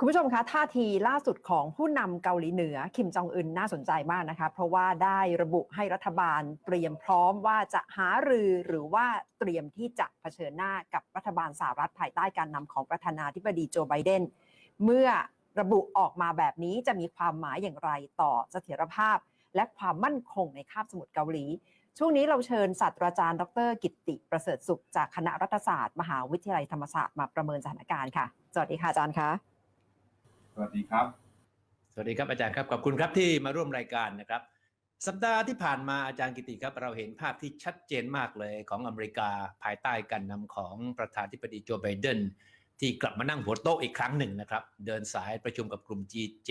คุณผู้ชมคะท่าทีล่าสุดของผู้นำเกาหลีเหนือคิมจองอึนน่าสนใจมากนะคะเพราะว่าได้ระบุให้รัฐบาลเตรียมพร้อมว่าจะหารือหรือว่าเตรียมที่จะเผชิญหน้ากับรัฐบาลสหรัฐภายใต้การนำของประธานาธิบดีโจไบเดนเมื่อระบุออกมาแบบนี้จะมีความหมายอย่างไรต่อเสถียรภาพ และความมั่นคงในคาบสมุทรเกาหลี ช่วงนี้เราเชิญศาสตราจารย์ ดร กิตติประเสริฐสุขจากคณะรัฐศาสตร์ มหาวิทยาลัยธรรมศาสตร์มาประเมินสถานการณ์ค่ะ สวัสดีค่ะอาจารย์คะ วัสดีครับ สวัสดีครับอาจารย์ครับขอบคุณครับที่มาร่วมรายการนะครับ สัปดาห์ที่ผ่านมาอาจารย์กิติครับ เราเห็นภาพที่ชัดเจนมากเลยของอเมริกาภายใต้การนำของประธานาธิบดีโจไบเดนที่กลับมานั่งหัวโต๊ะอีกครั้งหนึ่งนะครับ เดินสายประชุมกับกลุ่ม G7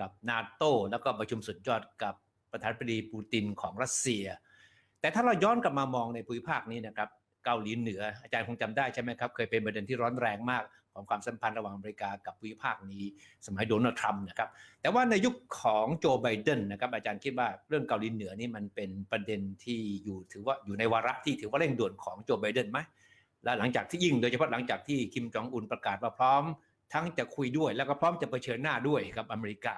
กับนาโตแล้วก็ประชุมสุดยอดกับประธานาธิบดีปูตินของรัสเซีย แต่ถ้าเราย้อนกลับมามองในภูมิภาคนี้นะครับเกาหลีเหนืออาจารย์คงจำได้ใช่ไหมครับ เคยเป็นประเด็นที่ร้อนแรงมาก ของความสัมพันธ์ระหว่างอเมริกากับภูมิภาคนี้สมัยโดนัลด์ทรัมป์นะครับ แต่ว่าในยุคของโจไบเดนนะครับอาจารย์คิดว่าเรื่องเกาหลีเหนือนี่มันเป็นประเด็นที่อยู่ถือว่าอยู่ในวาระที่ถือว่าเร่งด่วนของโจไบเดนไหมและหลังจากที่ยิ่งโดยเฉพาะหลังจากที่คิมจองอุนประกาศว่าพร้อม ทั้งจะคุยด้วยแล้วก็พร้อมจะเผชิญหน้าด้วยกับอเมริกา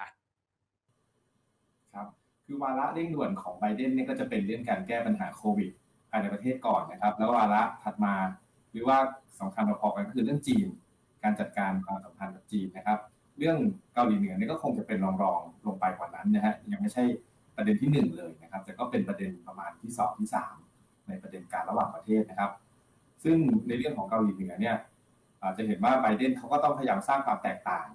ครับคือวาระเร่งด่วนของไบเดนเนี่ยก็จะเป็นเรื่องการแก้ปัญหาโควิดภายในประเทศก่อนนะครับ แล้ววาระถัดมาหรือว่าสำคัญพอๆกันก็คือเรื่องจีน การจัดการความสัมพันธ์กับจีนนะครับ เรื่องเกาหลีเหนือนี่ก็คงจะเป็นรองๆลงไปกว่านั้นนะฮะยังไม่ใช่ประเด็นที่หนึ่งเลยนะครับ แต่ก็เป็นประเด็นประมาณที่สองที่สามในประเด็นการระหว่างประเทศนะครับ ซึ่งในเรื่องของเกาหลีเหนือเนี่ยอาจจะเห็นว่าไบเดนเขาก็ต้องพยายามสร้างความแตกต่าง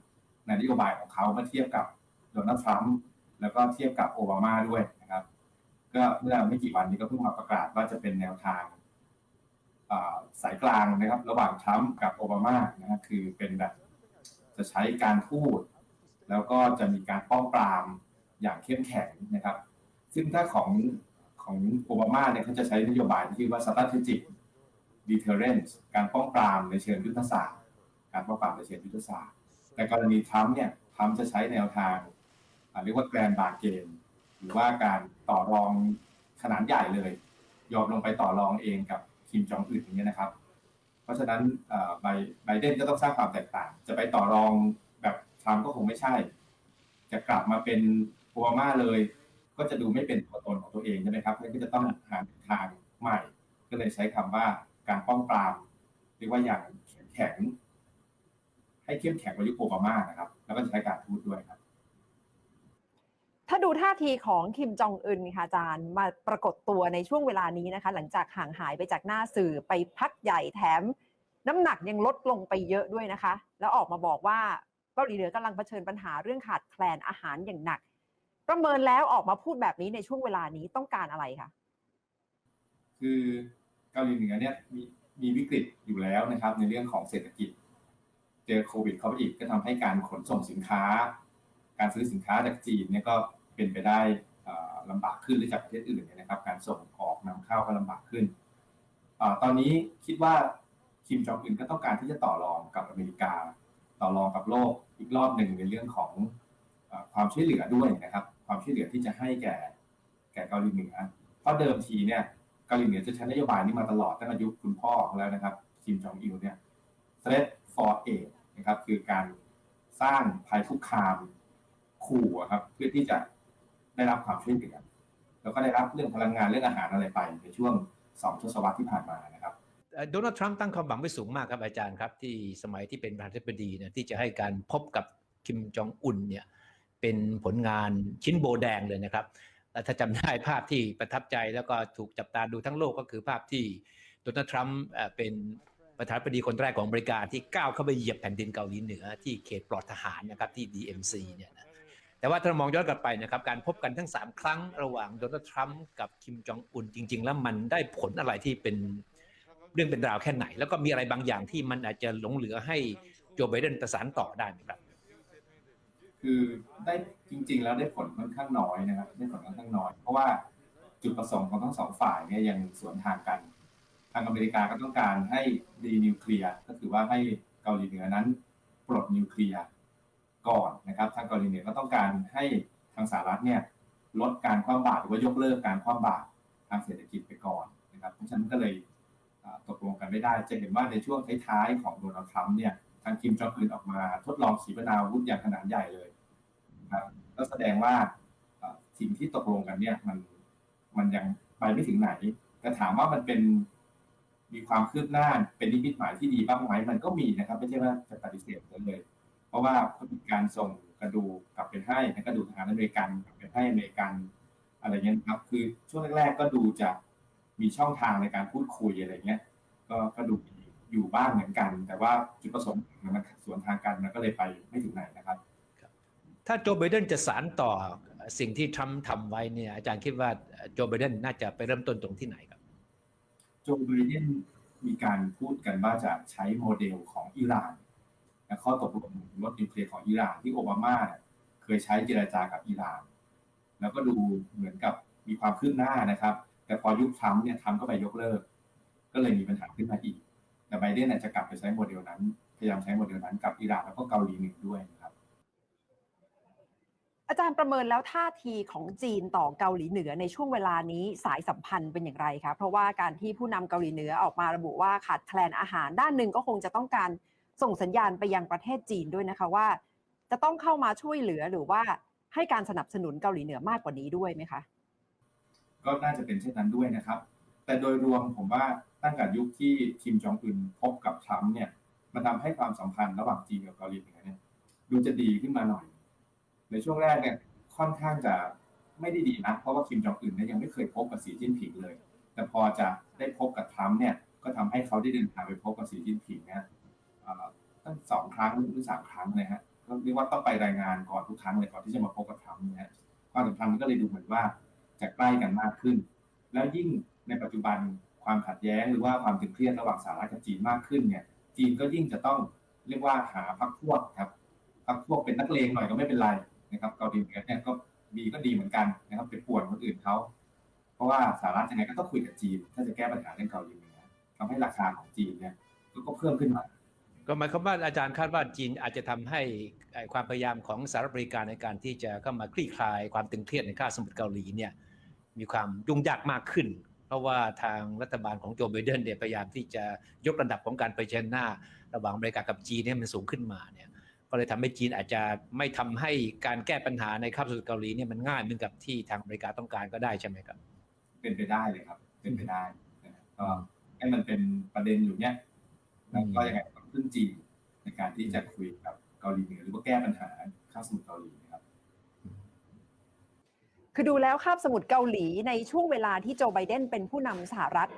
ในนโยบายของเขาเมื่อเทียบกับโดนัลด์ทรัมป์แล้วก็เทียบกับโอบามาด้วยนะครับ ก็เมื่อไม่กี่วันนี้ก็เพิ่งมาประกาศว่าจะเป็นแนวทาง สายกลางนะครับ ระหว่างทรัมป์กับโอบามานะคือเป็นแบบจะใช้การพูด แล้วก็จะมีการป้องปรามอย่างเข้มแข็งนะครับ ซึ่งถ้าของของโอบามาเนี่ยเขาจะใช้นโยบายที่เรียกว่า strategic deterrence การป้องปรามในเชิงยุทธศาสตร์ การป้องปรามในเชิงยุทธศาสตร์ แต่กรณีทรัมป์เนี่ยทรัมป์จะใช้แนวทางเรียกว่าแกรนบาร์เกนหรือว่าการต่อรองขนาดใหญ่เลย ยอมลงไปต่อรองเองกับ คิมจองอึนอย่างเงี้ยนะครับ เพราะฉะนั้นไบเดนก็ต้องสร้างความแตกต่าง จะไปต่อรองแบบทรัมป์ก็คงไม่ใช่ จะกลับมาเป็นโอบามาเลย ก็จะดูไม่เป็นตัวตนของตัวเองใช่ไหมครับก็จะต้องหาทางใหม่ ก็เลยใช้คำว่าการป้องปรามเรียกว่าอย่างแข็งให้เข้มแข็งกว่ายุคโอบามานะครับ แล้วก็ใช้การพูดด้วยครับ ถ้าดูท่าทีของคิมจองอึนค่ะอาจารย์มาปรากฏตัวในช่วงเวลานี้นะคะ หลังจากห่างหายไปจากหน้าสื่อไปพักใหญ่แถม น้ำหนักยังลดลงไปเยอะด้วยนะคะ แล้วออกมาบอกว่าเกาหลีเหนือกำลังเผชิญปัญหาเรื่องขาดแคลนอาหารอย่างหนัก ประเมินแล้วออกมาพูดแบบนี้ในช่วงเวลานี้ต้องการอะไรคะคือเกาหลีเหนือเนี่ยมีมีวิกฤตอยู่แล้วนะครับ ในเรื่องของเศรษฐกิจ เจอโควิดเข้าไปอีกก็ทำให้การขนส่งสินค้า การซื้อสินค้าจากจีนเนี่ยก็ เป็นไปได้ลำบากขึ้นหรือจากประเทศอื่นนะครับ การส่งออกนำเข้าก็ลำบากขึ้นอตอนนี้คิดว่าคิมจองอึนก็ต้องการที่จะต่อรองกับอเมริกา ต่อรองกับโลกอีกรอบหนึ่งในเรื่องของความช่วยเหลือด้วยนะครับ ความช่วยเหลือที่จะให้แก่แก่เกาหลีเหนือเพราะเดิมทีเนี่ยเกาหลีเหนือจะใช้นโยบายนี้มาตลอดตั้งแต่ยุคคุณพ่อของแล้วนะครับคิมจองอิลเนี่ย threat for aid นะครับคือการสร้างภัยคุกคามขู่ครับเพื่อที่จะ ได้รับความช่วยเหลือแล้วก็ได้รับเรื่องพลังงานเรื่องอาหารอะไรไปในช่วงสองทศวรรษที่ผ่านมานะครับโดนัลด์ทรัมป์ตั้งความหวังไว้สูงมากครับอาจารย์ครับ ที่สมัยที่เป็นประธานาธิบดีเนี่ยที่จะให้การพบกับคิมจองอุนเนี่ยเป็นผลงานชิ้นโบแดงเลยนะครับและถ้าจำได้ภาพที่ประทับใจแล้วก็ถูกจับตาดูทั้งโลกก็คือภาพที่โดนัลด์ทรัมป์เป็นประธานาธิบดีคนแรกของอเมริกาที่ก้าวเข้าไปเหยียบแผ่นดินเกาหลีเหนือที่เขตปลอดทหารนะครับที่ DMZ เนี่ยนะ แต่ว่าถ้ามองย้อนกลับไปนะครับการพบกันทั้ง 3 ครั้งระหว่างโดนัลด์ทรัมป์กับคิมจองอุนจริง ๆ แล้วมันได้ผลอะไรที่เป็นเรื่องเป็นราวแค่ไหน แล้วก็มีอะไรบางอย่างที่มันอาจจะหลงเหลือให้โจไบเดนประสานต่อได้ไหมครับ คือได้จริง ๆ แล้วได้ผลค่อนข้างน้อยนะครับได้ผลค่อนข้างน้อย เพราะว่าจุดประสงค์ของทั้งสองฝ่ายเนี่ยยังสวนทางกัน ทางอเมริกาก็ต้องการให้ดีนิวเคลียร์ก็คือว่าให้เกาหลีเหนือนั้นปลดนิวเคลียร์ ก่อนนะครับ ทางเกาหลีเหนือก็ต้องการให้ทางสหรัฐเนี่ยลดการคว่ำบาตรหรือว่ายกเลิกการคว่ำบาตรทางเศรษฐกิจไปก่อนนะครับเพราะฉะนั้นก็เลยตกลงกันไม่ได้ จะเห็นว่าในช่วงท้ายๆของโดนัลด์ทรัมป์เนี่ยทางคิมจองอึนออกมาทดลองขีปนาวุธอย่างขนาดใหญ่เลยนะครับก็แสดงว่าสิ่งที่ตกลงกันเนี่ยมันมันยังไปไม่ถึงไหนแต่ถามว่ามันเป็นมีความคืบหน้าเป็นนิมิตหมายที่ดีบ้างไหมมันก็มีนะครับ ไม่ใช่ว่าจะปฏิเสธเลย เพราะว่าเขามีการส่งกระดูกกลับไปให้นะกระดูกทหารอเมริกันกลับไปให้อเมริกันอะไรเงี้ยนะครับ คือช่วงแรกๆก็ดูจะมีช่องทางในการพูดคุยอะไรเงี้ย ก็ก็ดูมีอยู่บ้างเหมือนกัน แต่ว่าจุดประสงค์มันสวนทางกันมันก็เลยไปไม่ถึงไหนนะครับ ถ้าโจไบเดนจะสารต่อสิ่งที่ทรัมป์ทำไว้เนี่ยอาจารย์คิดว่าโจไบเดนน่าจะไปเริ่มต้นตรงที่ไหนครับ โจไบเดนมีการพูดกันว่าจะใช้โมเดลของอิหร่าน และข้อตกลงลดนิวเคลียร์ของอิหร่านที่โอบามาเคยใช้เจรจากับอิหร่าน แล้วก็ดูเหมือนกับมีความคืบหน้านะครับ แต่พอยุคทรัมป์เนี่ยทรัมป์ก็ไปยกเลิก ก็เลยมีปัญหาขึ้นมาอีก แต่ไบเดนอาจจะกลับไปใช้โมเดลนั้น พยายามใช้โมเดลนั้นกับอิหร่านแล้วก็เกาหลีเหนือด้วยนะครับอาจารย์ประเมินแล้วท่าทีของจีนต่อเกาหลีเหนือในช่วงเวลานี้สายสัมพันธ์เป็นอย่างไรคะเพราะว่าการที่ผู้นำเกาหลีเหนือออกมาระบุว่าขาดแคลนอาหารด้านหนึ่งก็คงจะต้องการ ส่งสัญญาณไปยังประเทศจีนด้วยนะคะว่า จะต้องเข้ามาช่วยเหลือหรือว่าให้การสนับสนุนเกาหลีเหนือมากกว่านี้ด้วยไหมคะ ก็น่าจะเป็นเช่นนั้นด้วยนะครับ แต่โดยรวมผมว่าตั้งแต่ยุคที่คิมจองอึนพบกับทรัมป์เนี่ยมันทำให้ความสัมพันธ์ระหว่างจีนกับเกาหลีเหนือเนี่ยดูจะดีขึ้นมาหน่อย ในช่วงแรกเนี่ยค่อนข้างจะไม่ได้ดีนะเพราะว่าคิมจองอึนเนี่ยยังไม่เคยพบกับสีจิ้นผิงเลย แต่พอจะได้พบกับทรัมป์เนี่ยก็ทำให้เขาได้เดินทางไปพบกับสีจิ้นผิงเนี่ย ตั้งสองครั้งหรือสามครั้งเลยฮะก็เรียกว่าต้องไปรายงานก่อนทุกครั้งเลยก่อนที่จะมาพบกับทรัมป์เนี่ยฮะความสัมพันธ์มันก็เลยดูเหมือนว่าจะใกล้กันมากขึ้น แล้วยิ่งในปัจจุบันความขัดแย้งหรือว่าความตึงเครียดระหว่างสหรัฐกับจีนมากขึ้นเนี่ยจีนก็ยิ่งจะต้องเรียกว่าหาพรรคพวกครับพรรคพวกเป็นนักเลงหน่อยก็ไม่เป็นไรนะครับเกาหลีเหนือเนี่ยก็ดีก็ดีเหมือนกันนะครับไปป่วนคนอื่นเขาเพราะว่าสหรัฐยังไงก็ต้องคุยกับจีน ถ้าจะแก้ปัญหาเรื่องเกาหลีเหนือทำให้ราคาของจีนเนี่ยก็เพิ่มขึ้นมา ก็หมายความว่าอาจารย์คาดว่าจีนอาจจะทำให้ความพยายามของสหรัฐอเมริกาในการที่จะเข้ามาคลี่คลายความตึงเครียดในคาสมุทรเกาหลีเนี่ยมีความยุ่งยากมากขึ้น เพราะว่าทางรัฐบาลของโจไบเดนเนี่ยพยายามที่จะยกระดับของการเผชิญหน้า ระหว่างอเมริกากับจีนเนี่ยมันสูงขึ้นมาเนี่ยก็เลยทำให้จีนอาจจะไม่ทำให้การแก้ปัญหาในคาบสมุทรเกาหลีเนี่ยมันง่ายเหมือนกับที่ทางอเมริกาต้องการก็ได้ใช่ไหมครับ เป็นไปได้เลยครับ เป็นไปได้นะครับก็ให้มันเป็นประเด็นอยู่เนี่ยแล้วก็ยังไง พึ่งจีนในการที่จะคุยกับเกาหลีเหนือหรือว่าแก้ปัญหาข้าวสมุทรเกาหลีนะครับคือดูแล้วคาบสมุทรเกาหลีในช่วงเวลาที่โจไบเดนเป็นผู้นำสหรัฐ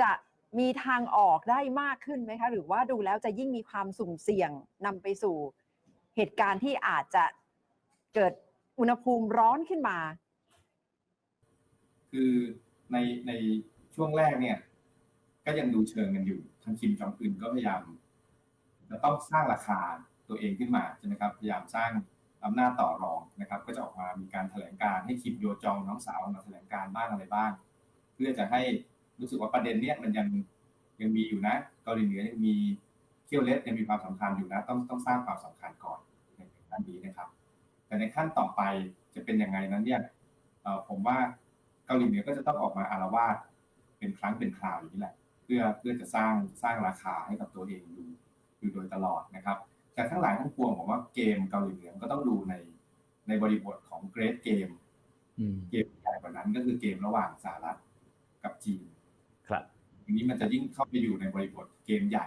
จะมีทางออกได้มากขึ้นไหมคะ หรือว่าดูแล้วจะยิ่งมีความสุ่มเสี่ยงนำไปสู่เหตุการณ์ที่อาจจะเกิดอุณหภูมิร้อนขึ้นมา คือในในช่วงแรกเนี่ย ก็ยังดูเชิงกันอยู่ทางคิมจองอึนก็พยายาม จะต้องสร้างราคาตัวเองขึ้นมาใช่ไหมครับพยายามสร้างอำนาจต่อรองนะครับ ก็จะออกมามีการแถลงการให้คิมโยจองน้องสาวมาแถลงการบ้างอะไรบ้าง เพื่อจะให้รู้สึกว่าประเด็นเนี้ยมันยังยังมีอยู่นะเกาหลีเหนือยังมีเขี้ยวเล็ดยังมีความสำคัญอยู่นะต้องต้องสร้างความสำคัญก่อนในขั้นนี้นะครับ แต่ในขั้นต่อไปจะเป็นยังไงนั้นเนี่ยผมว่าเกาหลีเหนือก็จะต้องออกมาอารวาสเป็นครั้งเป็นคราวอย่างนี้แหละ เพื่อเพื่อจะสร้างสร้างราคาให้กับตัวเองอยู่ อยู่โดยตลอดนะครับแต่ทั้งหลายทั้งปวงผมว่าเกมเกาหลีเหนือก็ต้องดูในในบริบทของเกรดเกมอืมเกมใหญ่กว่านั้นก็คือเกมระหว่างสหรัฐกับจีน ครับทีนี้มันจะยิ่งเข้าไปอยู่ในบริบทเกมใหญ่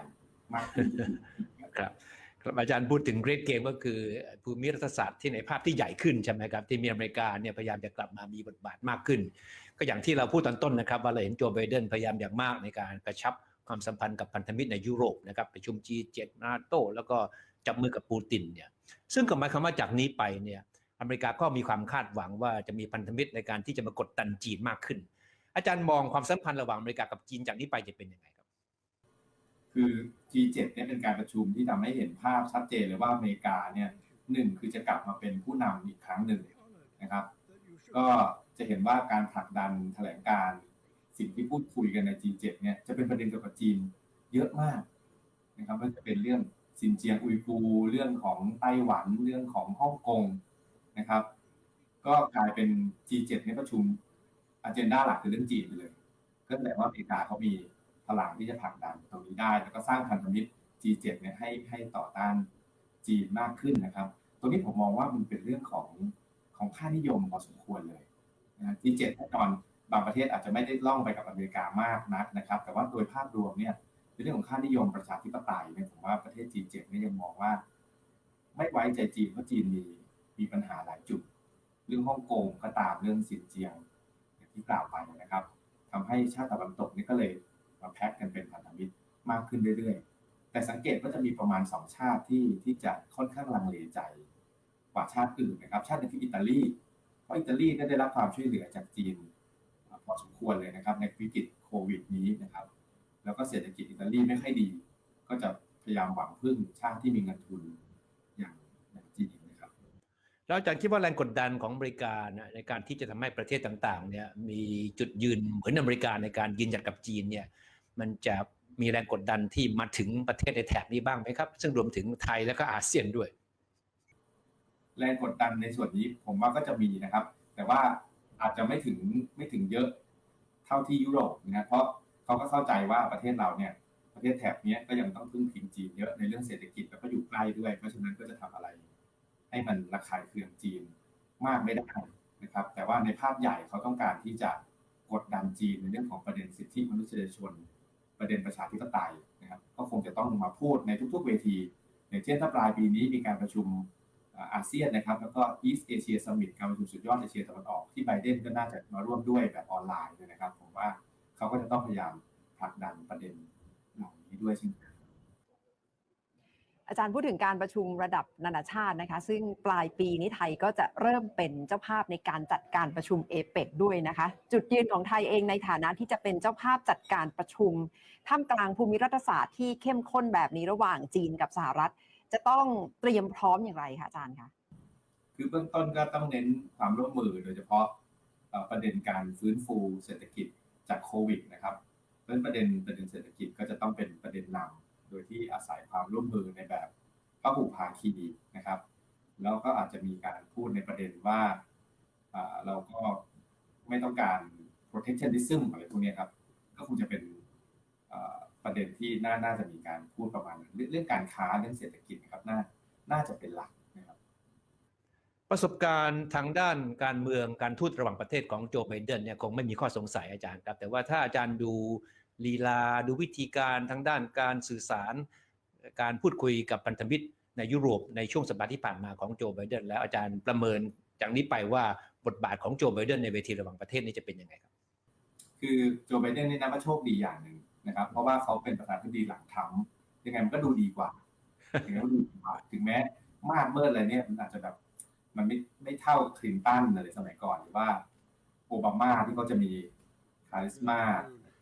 มากขึ้นครับครับอาจารย์พูดถึงเกรดเกมก็คือภูมิรัฐศาสตร์ที่ในภาพที่ใหญ่ขึ้นใช่ไหมครับที่มีอเมริกาเนี่ยพยายามจะกลับมามีบทบาทมากขึ้น ก็อย่างที่เราพูดตอนต้นนะครับ ว่าเราเห็นโจไบเดนพยายามอย่างมากในการกระชับ ความสัมพันธ์กับพันธมิตรในยุโรปนะครับประชุม G7 นาโตแล้วก็จับมือกับปูตินเนี่ยซึ่งก็หมายความว่าจากนี้ไปเนี่ยอเมริกาก็มีความคาดหวังว่าจะมีพันธมิตรในการที่จะมากดดันจีนมากขึ้น อาจารย์มองความสัมพันธ์ระหว่างอเมริกากับจีนจากนี้ไปจะเป็นยังไงครับ คือ G7 เนี่ยเป็นการประชุมที่ทำให้เห็นภาพชัดเจนเลยว่าอเมริกาเนี่ยหนึ่งคือจะกลับมาเป็นผู้นำอีกครั้งหนึ่งนะครับ ก็จะเห็นว่าการผลักดันแถลงการ สิ่งที่พูดคุยกันใน G7 เนี่ยจะเป็นประเด็นเกี่ยวกับจีนเยอะมากนะครับไม่ว่าจะเป็นเรื่องซินเจียงอุยกูเรื่องของไต้หวันเรื่องของฮ่องกงนะครับ ก็กลายเป็น G7 ในประชุมอ g e n d a หลักคือเรื่องจีนไปเลย ก็แสดงว่าอเมริกาเขามีพลังที่จะผลักดันตรงนี้ได้ แล้วก็สร้างพันธมิตร G7 เนี่ยให้ให้ต่อต้านจีนมากขึ้นนะครับ ตรงนี้ผมมองว่ามันเป็นเรื่องของของค่านิยมพอสมควรเลยนะ G7 แน่นอน บางประเทศอาจจะไม่ได้ล่องไปกับอเมริกามากนักนะครับ แต่ว่าโดยภาพรวมเนี่ยในเรื่องของค่านิยมประชาธิปไตยเนี่ยผมว่าประเทศ G7 เจ็ดเนี่ยยังมองว่า ไม่ไว้ใจจีนเพราะจีนมีมีปัญหาหลายจุด เรื่องฮ่องกงก็ตามเรื่องสินเจียงอย่างที่กล่าวไปนะครับทำให้ชาติตะวันตกนี่ก็เลยมาแพ็กกันเป็นพันธมิตรมากขึ้นเรื่อยๆ แต่สังเกตว่าจะมีประมาณสองชาติที่ที่จะค่อนข้างลังเลใจกว่าชาติอื่นนะครับ ชาติหนึงคืออิตาลี เพราะอิตาลีก็ได้รับความช่วยเหลือจากจีน อสมควรเลยนะครับ ในวิกฤตโควิดนี้นะครับ แล้วก็เศรษฐกิจอิตาลีไม่ค่อยดี ก็จะพยายามหวังพึ่งชาติที่มีเงินทุนอย่างอย่างจีนนะครับแล้วอาจารย์คิดว่าแรงกดดันของอเมริกานะในการที่จะทำให้ประเทศต่างๆ เนี่ยมีจุดยืนเหมือนอเมริกาในการยืนหยัดกับจีนเนี่ย มันจะมีแรงกดดันที่มาถึงประเทศในแถบนี้บ้างไหมครับ ซึ่งรวมถึงไทยและก็อาเซียนด้วย แรงกดดันในส่วนนี้ผมว่าก็จะมีนะครับ แต่ว่า อาจจะไม่ถึงไม่ถึงเยอะเท่าที่ยุโรปนะเพราะเขาก็เข้าใจว่าประเทศเราเนี่ยประเทศแถบนี้ก็ยังต้องพึ่งพิงจีนเยอะในเรื่องเศรษฐกิจแล้วก็อยู่ใกล้ด้วย เพราะฉะนั้นก็จะทำอะไร ให้มันระคายเคืองจีนมากไม่ได้นะครับ แต่ว่าในภาพใหญ่เขาต้องการที่จะกดดันจีนในเรื่องของประเด็นสิทธิมนุษยชน ประเด็นประชาธิปไตยนะครับ ก็คงจะต้องมาพูดในทุกๆเวที อย่างเช่นถ้าปลายปีนี้มีการประชุม อาเซียนนะครับ แล้วก็ East Asia Summit การประชุมสุดยอดเอเชียตะวันออกที่ไบเดนก็น่าจะมาร่วมด้วยแบบออนไลน์เลยนะครับ ผมว่าเขาก็จะต้องพยายามผลักดันประเด็นเหล่านี้ด้วยเช่นกันอาจารย์พูดถึงการประชุมระดับนานาชาตินะคะ ซึ่งปลายปีนี้ไทยก็จะเริ่มเป็นเจ้าภาพในการจัดการประชุมเอเปกด้วยนะคะ จุดยืนของไทยเองในฐานะที่จะเป็นเจ้าภาพจัดการประชุมท่ามกลางภูมิรัฐศาสตร์ที่เข้มข้นแบบนี้ระหว่างจีนกับสหรัฐ จะต้องเตรียมพร้อมอย่างไรคะอาจารย์คะคือเบื้องต้นก็ต้องเน้นความร่วมมือโดยเฉพาะประเด็นการฟื้นฟูเศรษฐกิจจากโควิดนะครับเพราะนั้นประเด็นประเด็นเศรษฐกิจก็จะต้องเป็นประเด็นนำโดยที่อาศัยความร่วมมือในแบบพหุภาคีนะครับ แล้วก็อาจจะมีการพูดในประเด็นว่าเราก็ไม่ต้องการ protectionism อะไรพวกนี้ครับ ก็คงจะเป็น ประเด็นที่น่าน่าจะมีการพูดประมาณนั้นเรื่องเรื่องการค้าเรื่องเศรษฐกิจนะครับน่าน่าจะเป็นหลักนะครับ ประสบการณ์ทางด้านการเมืองการทูตระหว่างประเทศของโจไบเดนเนี่ยคงไม่มีข้อสงสัยอาจารย์ครับ แต่ว่าถ้าอาจารย์ดูลีลาดูวิธีการทางด้านการสื่อสาร การพูดคุยกับพันธมิตรในยุโรปในช่วงสัปดาห์ที่ผ่านมาของโจไบเดนแล้วอาจารย์ประเมินจากนี้ไปว่าบทบาทของโจไบเดนในเวทีระหว่างประเทศนี้จะเป็นยังไงครับ คือโจไบเดนนี่นะว่าโชคดีอย่างหนึ่ง นะครับ เพราะว่าเขาเป็นประธานาธิบดีหลังทรัมป์ยังไงมันก็ดูดีกว่ายังไงก็ดูดีกว่า ถึงแม้มากเมื่ออะไรเนี่ยมันอาจจะแบบมันไม่ไม่เท่าคลินตันอะไรสมัยก่อนหรือว่าโอบามาที่เขาจะมีคาริสมา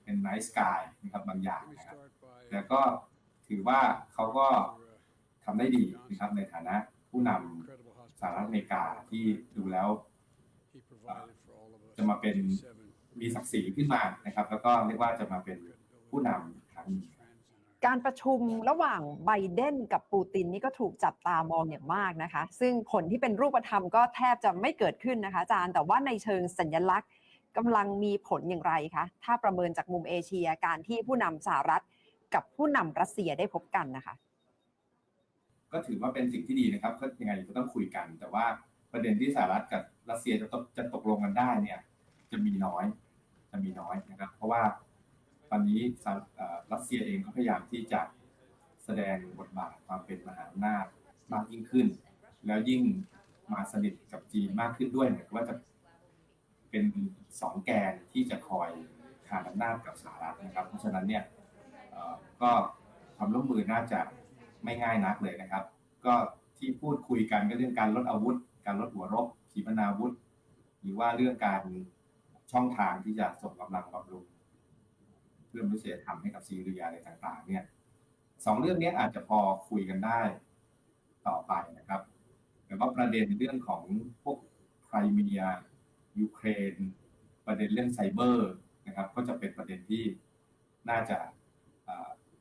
เป็นไนท์สกายนะครับบางอย่างนะครับ แต่ก็ถือว่าเขาก็ทำได้ดีนะครับในฐานะผู้นำสหรัฐอเมริกาที่ดูแล้วจะมาเป็นมีศักดิ์ศรีขึ้นมานะครับ แล้วก็เรียกว่าจะมาเป็น ผู้นำครั้งนี้การประชุมระหว่างไบเดนกับปูตินนี่ก็ถูกจับตามองอย่างมากนะคะ ซึ่งผลที่เป็นรูปธรรมก็แทบจะไม่เกิดขึ้นนะคะอาจารย์ แต่ว่าในเชิงสัญลักษณ์กำลังมีผลอย่างไรคะ ถ้าประเมินจากมุมเอเชียการที่ผู้นำสหรัฐกับผู้นำรัสเซียได้พบกันนะคะ ก็ถือว่าเป็นสิ่งที่ดีนะครับก็ยังไงก็ต้องคุยกัน แต่ว่าประเด็นที่สหรัฐกับรัสเซียจะตกจะตกลงกันได้เนี่ย จะมีน้อย จะมีน้อยนะครับ เพราะว่า ตอนนี้รัสเซียเองก็พยายามที่จะแสดงบทบาทความเป็นมหาอำนาจมากยิ่งขึ้น แล้วยิ่งมาสนิทกับจีนมากขึ้นด้วยเหมือนว่าจะเป็นสองแกนที่จะคอยขานอำนาจกับสหรัฐนะครับ เพราะฉะนั้นเนี่ยก็ความร่วมมือน่าจะไม่ง่ายนักเลยนะครับ ก็ที่พูดคุยกันก็เรื่องการลดอาวุธ การลดหัวรบขีปนาวุธ หรือว่าเรื่องการช่องทางที่จะส่งกำลังบำรุง เพื่อมนุษยธรรมให้กับซีเรียอะไรต่างๆ เนี่ยสองเรื่องนี้อาจจะพอคุยกันได้ต่อไปนะครับแต่ว่าประเด็นเรื่องของพวกไครเมียยูเครน ประเด็นเรื่องไซเบอร์นะครับ ก็จะเป็นประเด็นที่น่าจะ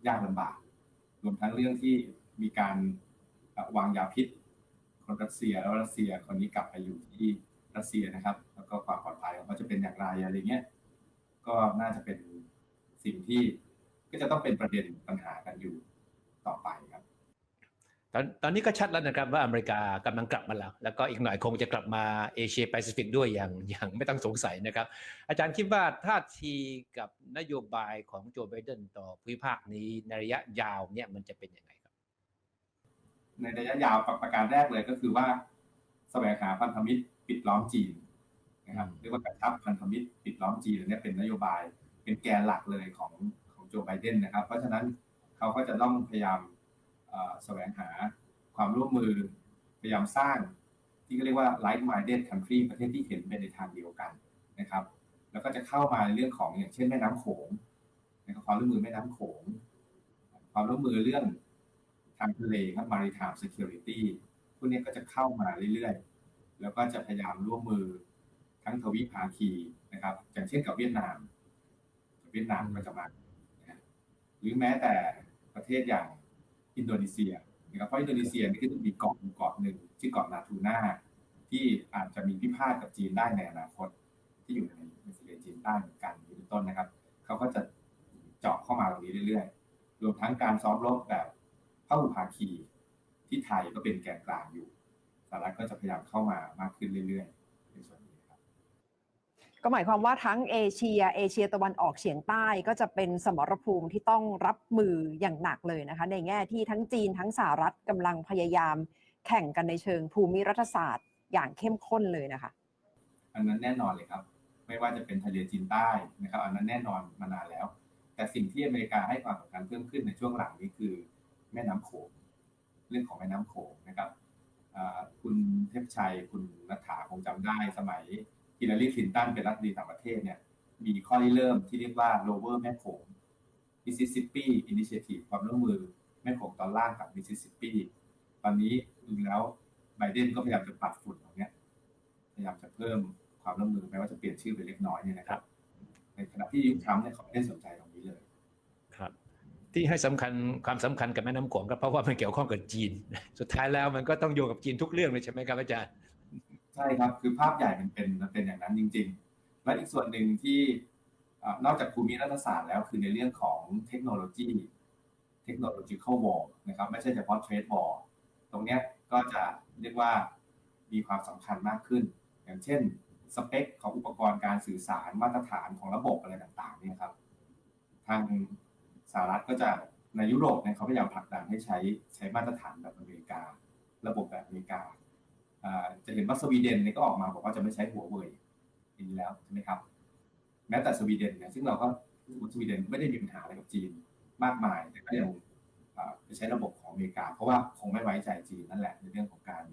ยากลำบาก รวมทั้งเรื่องที่มีการวางยาพิษ คนรัสเซียแล้วรัสเซียคนนี้กลับไปอยู่ที่รัสเซียนะครับ แล้วก็ความปลอดภัยของเขาจะเป็นอย่างไรอะไรเงี้ยก็น่าจะเป็น สิ่งที่ก็จะต้องเป็นประเด็นปัญหากันอยู่ต่อไปครับ ตอนตอนนี้ก็ชัดแล้วนะครับว่าอเมริกากำลังกลับมาแล้ว แล้วก็อีกหน่อยคงจะกลับมาเอเชียแปซิฟิกด้วยอย่างอย่างไม่ต้องสงสัยนะครับ อาจารย์คิดว่าท่าทีกับนโยบายของโจไบเดนต่อภูมิภาคนี้ในระยะยาวเนี่ยมันจะเป็นยังไงครับ ในระยะยาวประการแรกเลยก็คือว่าแสวงหาพันธมิตรปิดล้อมจีนนะครับเรียกว่ากระชับพันธมิตรปิดล้อมจีนอันนี้เป็นนโยบาย เป็นแกนหลักเลยของของโจไบเดนนะครับ เพราะฉะนั้นเขาก็จะต้องพยายามแสวงหาความร่วมมือพยายามสร้างที่เขาเรียกว่า like minded country ประเทศที่เห็นไปในทางเดียวกันนะครับ แล้วก็จะเข้ามาในเรื่องของอย่างเช่นแม่น้ำโขงนะครับความร่วมมือแม่น้ำโขง ความร่วมมือเรื่องทางทะเลครับ maritime security พวกนี้ก็จะเข้ามาเรื่อยๆ แล้วก็จะพยายามร่วมมือทั้งทวิภาคีนะครับ อย่างเช่นกับเวียดนาม วียดนามก็จะมาหรือแม้แต่ประเทศอย่างอินโดนีเซียนะครับเพราะอินโดนีเซียนี่ก็จะมีเกาะเกาะหนึ่งชื่อเกาะนาทูน่าที่อาจจะมีพิพาทกับจีนได้ในอนาคต ที่อยู่ในในทะเลจีนใต้เหมือนกันเป็นต้นนะครับ เขาก็จะเจาะเข้ามาตรงนี้เรื่อยๆ รวมทั้งการซ้อมรบแบบพหุภาคีที่ไทยก็เป็นแกนกลางอยู่สหรัฐก็จะพยายามเข้ามามากขึ้นเรื่อยๆในส่วนนี้ครับ ก็หมายความว่าทั้งเอเชีย เอเชียตะวันออกเฉียงใต้ก็จะเป็นสมรภูมิที่ต้องรับมืออย่างหนักเลยนะคะ ในแง่ที่ทั้งจีนทั้งสหรัฐกำลังพยายามแข่งกันในเชิงภูมิรัฐศาสตร์อย่างเข้มข้นเลยนะคะ อันนั้นแน่นอนเลยครับ ไม่ว่าจะเป็นทะเลจีนใต้นะครับ อันนั้นแน่นอนมานานแล้ว แต่สิ่งที่อเมริกาให้ความสำคัญเพิ่มขึ้นในช่วงหลังนี้คือ แม่น้ำโขงเรื่องของแม่น้ำโขงนะครับคุณเทพชัยคุณนัฐาคงจำได้สมัย ฮิลลารีคลินตันเป็นรัฐมนตรีต่างประเทศเนี่ยมีข้อริเริ่มที่เรียกว่า lower แม่โขง Mississippi Initiative ความร่วมมือแม่โขงตอนล่างกับ Mississippi ตอนนี้ดูแล้วไบเดนก็พยายามจะปัดฝุ่นตรงนี้พยายามจะเพิ่มความร่วมมือแม้ว่าจะเปลี่ยนชื่อไปเล็กน้อยเนี่ยนะครับ ในขณะที่ทรัมป์เนี่ยเขาไม่ได้สนใจตรงนี้เลย ครับ ที่ให้สำคัญความสำคัญกับแม่น้ำโขงก็เพราะว่ามันเกี่ยวข้องกับจีน สุดท้ายแล้วมันก็ต้องโยงกับจีนทุกเรื่องเลยใช่ไหมครับอาจารย์ ใช่ครับคือภาพใหญ่มันเป็นมันเป็นอย่างนั้นจริง ๆ และอีกส่วนหนึ่งที่นอกจากภูมิรัฐศาสตร์แล้วคือในเรื่องของเทคโนโลยีเทคโนโลยีเข้าวอลนะครับไม่ใช่เฉพาะเทรดวอลตรงเนี้ยก็จะเรียกว่ามีความสำคัญมากขึ้น อย่างเช่นสเปคของอุปกรณ์การสื่อสารมาตรฐานของระบบอะไรต่างๆเนี่ยครับ ทางสหรัฐก็จะในยุโรปเนี่ยเขาพยายามผลักดันให้ใช้ใช้มาตรฐานแบบอเมริกา ระบบแบบอเมริกา จะเห็นว่าสวีเดนเนี่ยก็ออกมาบอกว่าจะไม่ใช้หัวเว่ยปีนี้แล้วใช่ไหมครับ แม้แต่สวีเดนเนี่ยซึ่งเราก็สวีเดนไม่ได้มีปัญหาอะไรกับจีนมากมายแต่ก็ยังไปใช้ระบบของอเมริกา เพราะว่าคงไม่ไว้ใจจีนนั่นแหละในเรื่องของการ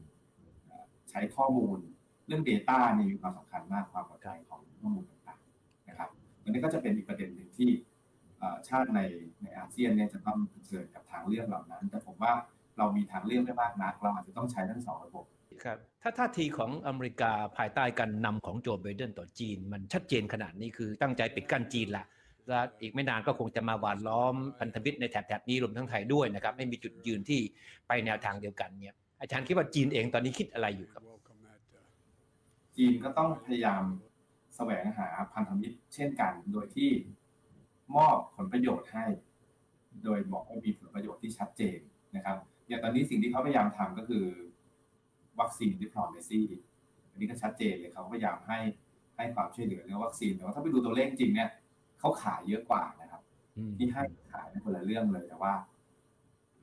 ใช้ข้อมูลเรื่อง Data นี่มีความสำคัญมากความปลอดภัยของข้อมูลต่างๆนะครับอันนี้ก็จะเป็นอีกประเด็นหนึ่งที่ชาติในในอาเซียนเนี่ยจะต้องเผชิญกับทางเลือกเหล่านั้น แต่ผมว่าเรามีทางเลือกไม่มากนักเราอาจจะต้องใช้ทั้งสองระบบ ครับถ้าท่าทีของอเมริกาภายใต้การนำของโจไบเดนต่อจีน มันชัดเจนขนาดนี้คือตั้งใจปิดกั้นจีนละและอีกไม่นานก็คงจะมาหวานล้อมพันธมิตรในแถบๆนี้รวมทั้งไทยด้วยนะครับไม่มีจุดยืนที่ไปแนวทางเดียวกันเนี่ยอาจารย์คิดว่าจีนเองตอนนี้คิดอะไรอยู่ครับ จีนก็ต้องพยายามแสวงหาพันธมิตรเช่นกัน โดยที่มอบผลประโยชน์ให้ โดยบอกว่ามีผลประโยชน์ที่ชัดเจนนะครับ อย่างตอนนี้สิ่งที่เขาพยายามทำก็คือ วัคซีนดิพลอมซีอันนี้ก็ชัดเจนเลยเขาพยายามให้ให้ความช่วยเหลือเรื่องวัคซีนแต่ว่าถ้าไปดูตัวเลขจริงเนี่ยเขาขายเยอะกว่านะครับอืมที่ให้ขายในคนละเรื่องเลยแต่ว่า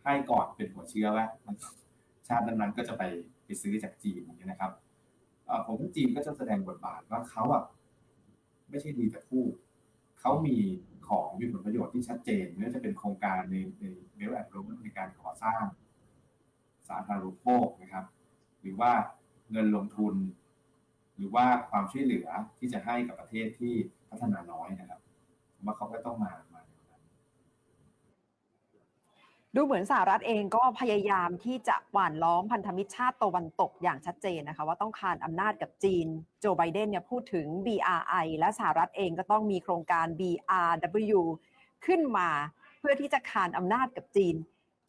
ให้ก่อนเป็นหัวเชื้อว่าชาตินั้นๆก็จะไปไปซื้อจากจีนอย่างนี้ยนะครับเอ่อผมว่าจีนก็จะแสดงบทบาทว่าเขาอะไม่ใช่ดีแต่พูดเขามีของมีผลประโยชน์ที่ชัดเจนไม่ว่าจะเป็นโครงการในในเบลแอนด์โรในการก่อสร้าง สาธารณูปโภคนะครับ หรือว่าเงินลงทุน หรือว่าความช่วยเหลือที่จะให้กับประเทศที่พัฒนาน้อยนะครับว่าเขาก็ต้องมามาดูเหมือนสหรัฐเองก็พยายามที่จะหว่านล้อมพันธมิตรชาติตะวันตกอย่างชัดเจนนะคะว่าต้องคานอำนาจกับจีน โจไบเดนเนี่ยพูดถึง BRI และสหรัฐเองก็ต้องมีโครงการ BRW ขึ้นมาเพื่อที่จะคานอำนาจกับจีน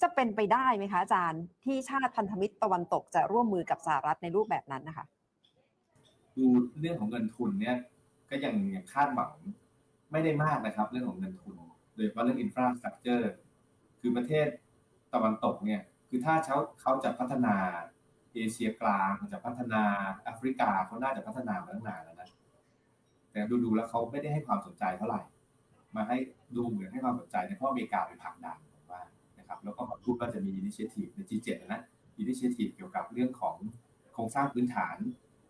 จะเป็นไปได้ไหมคะอาจารย์ ที่ชาติพันธมิตรตะวันตกจะร่วมมือกับสหรัฐในรูปแบบนั้นนะคะดูเรื่องของเงินทุนเนี่ยก็ยังยังคาดหวังไม่ได้มากนะครับ เรื่องของเงินทุน โดยเฉพาะเรื่องอินฟราสตรักเจอร์คือประเทศตะวันตกเนี่ยคือถ้าเขาเขาจะพัฒนาเอเชียกลางจะพัฒนาแอฟริกาเขาน่าจะพัฒนามาตั้งนานแล้วนะแต่ดูดูๆแล้วเขาไม่ได้ให้ความสนใจเท่าไหร่ มาให้ดูเหมือนให้ความสนใจในพราะอเมริกาไปผลักดัน นะครับแล้วก็มาพูดว่าจะมีอินิเชทีฟใน G7 นะอินิเชทีฟเกี่ยวกับเรื่องของโครงสร้างพื้นฐาน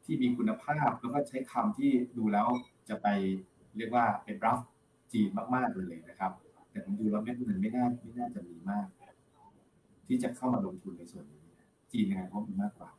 ที่มีคุณภาพแล้วก็ใช้คำที่ดูแล้วจะไปเรียกว่าเป็นรับจีนมากๆเลยนะครับ แต่ผมดูแล้วเม็ดเงินไม่น่าไม่น่าจะมีมาก ที่จะเข้ามาลงทุนในส่วนนี้ จีนยังไงเขามีมากกว่า